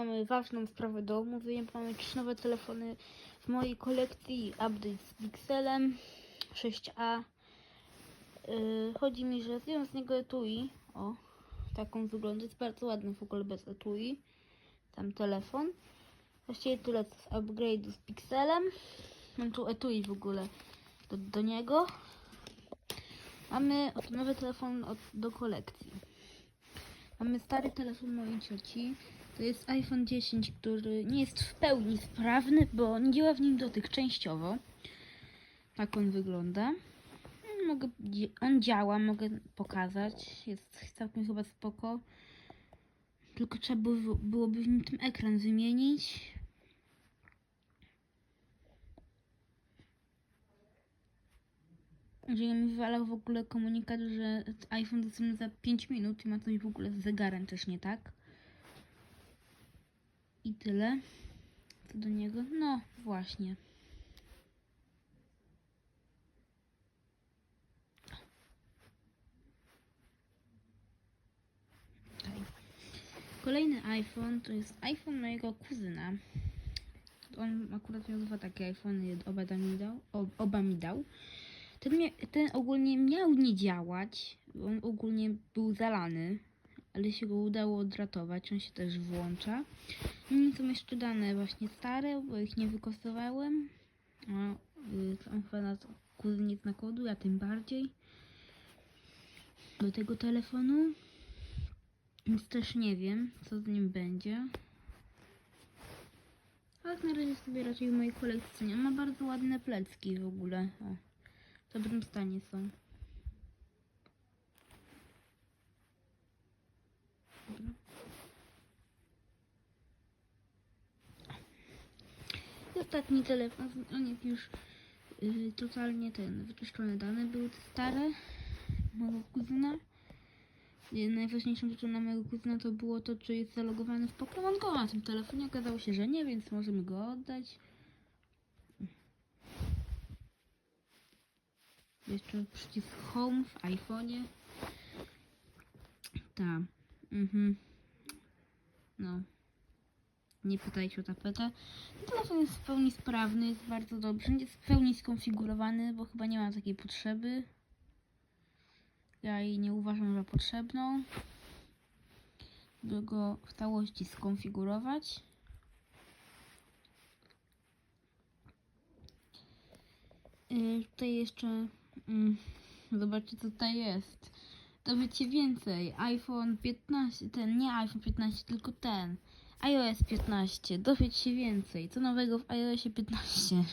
Mamy ważną sprawę do omówienia. Mamy jakieś nowe telefony w mojej kolekcji. Update z Pixelem 6a. Yy, chodzi mi, że zdjąłem z niego etui. O, taką wygląda. Jest bardzo ładny w ogóle bez etui. Tam telefon. Właściwie tyle z upgrade'u z Pixelem. Mam tu etui w ogóle do, do niego. Mamy nowy telefon od, do kolekcji. Mamy stary telefon mojej cioci. To jest iPhone 10, który nie jest w pełni sprawny, bo nie działa w nim dotyk częściowo. Tak on wygląda. Mogę, on działa, mogę pokazać. Jest całkiem chyba spoko. Tylko trzeba było, byłoby w nim ten ekran wymienić. Że mi wywalał w ogóle komunikat, że iPhone dostępny za 5 minut i ma coś w ogóle z zegarem też nie tak. I tyle. Co do niego? No, właśnie. Kolejny iPhone to jest iPhone mojego kuzyna. On akurat miał dwa takie iPhony, oba, da mi dał, ob- oba mi dał. Ten, ten ogólnie miał nie działać. On ogólnie był zalany, ale się go udało odratować. On się też włącza. Mm, Są jeszcze dane właśnie stare, bo ich nie wykosowałem. A, y, on chyba na kuzyn nie zna kodu, ja tym bardziej. Do tego telefonu. Więc też nie wiem, co z nim będzie. Ale na razie sobie raczej w mojej kolekcji nie ma. bardzo ładne plecki w ogóle. O, w dobrym stanie są. Dobra. I ostatni telefon, on jest już yy, totalnie ten, wyczyszczone dane były stare mojego kuzyna. I najważniejszą rzeczą na mojego kuzyna to było to, czy jest zalogowany w Pokémon Go na tym telefonie. Okazało się, że nie, więc możemy go oddać. Jeszcze przycisk Home w iPhone'ie. Tak. Mhm. No. Nie pytajcie o tapetę. Telefon jest w pełni sprawny, jest bardzo dobrze. Jest w pełni skonfigurowany, bo chyba nie ma takiej potrzeby. Ja jej nie uważam za potrzebną. By go w całości skonfigurować. Yy, tutaj jeszcze mm, zobaczcie co tutaj jest. Dowiecie więcej. iPhone 15, ten nie iPhone 15, tylko ten. iOS 15. Dowiedz się więcej. Co nowego w iOSie 15?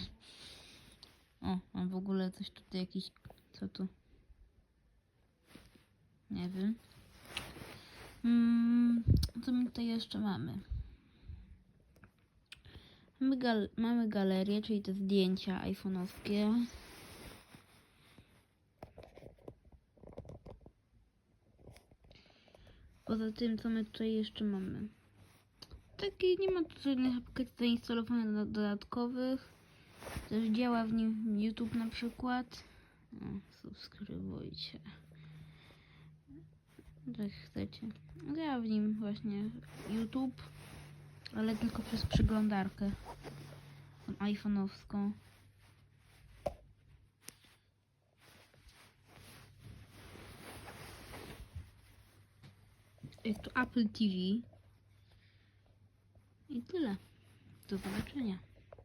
O, mam w ogóle coś tutaj jakiś. Co tu? Nie wiem. Mm, co my tutaj jeszcze mamy? Mamy, gal mamy galerię, czyli te zdjęcia iPhone'owskie. Poza tym, co my tutaj jeszcze mamy? Taki nie ma tu żadnych aplikacji zainstalowanych do- dodatkowych. Też działa w nim YouTube na przykład. O, subskrybujcie. Jak chcecie. Działa w nim właśnie YouTube, ale tylko przez przeglądarkę. IPhone'owską. Jest tu Apple TV. I tyle. Do zobaczenia.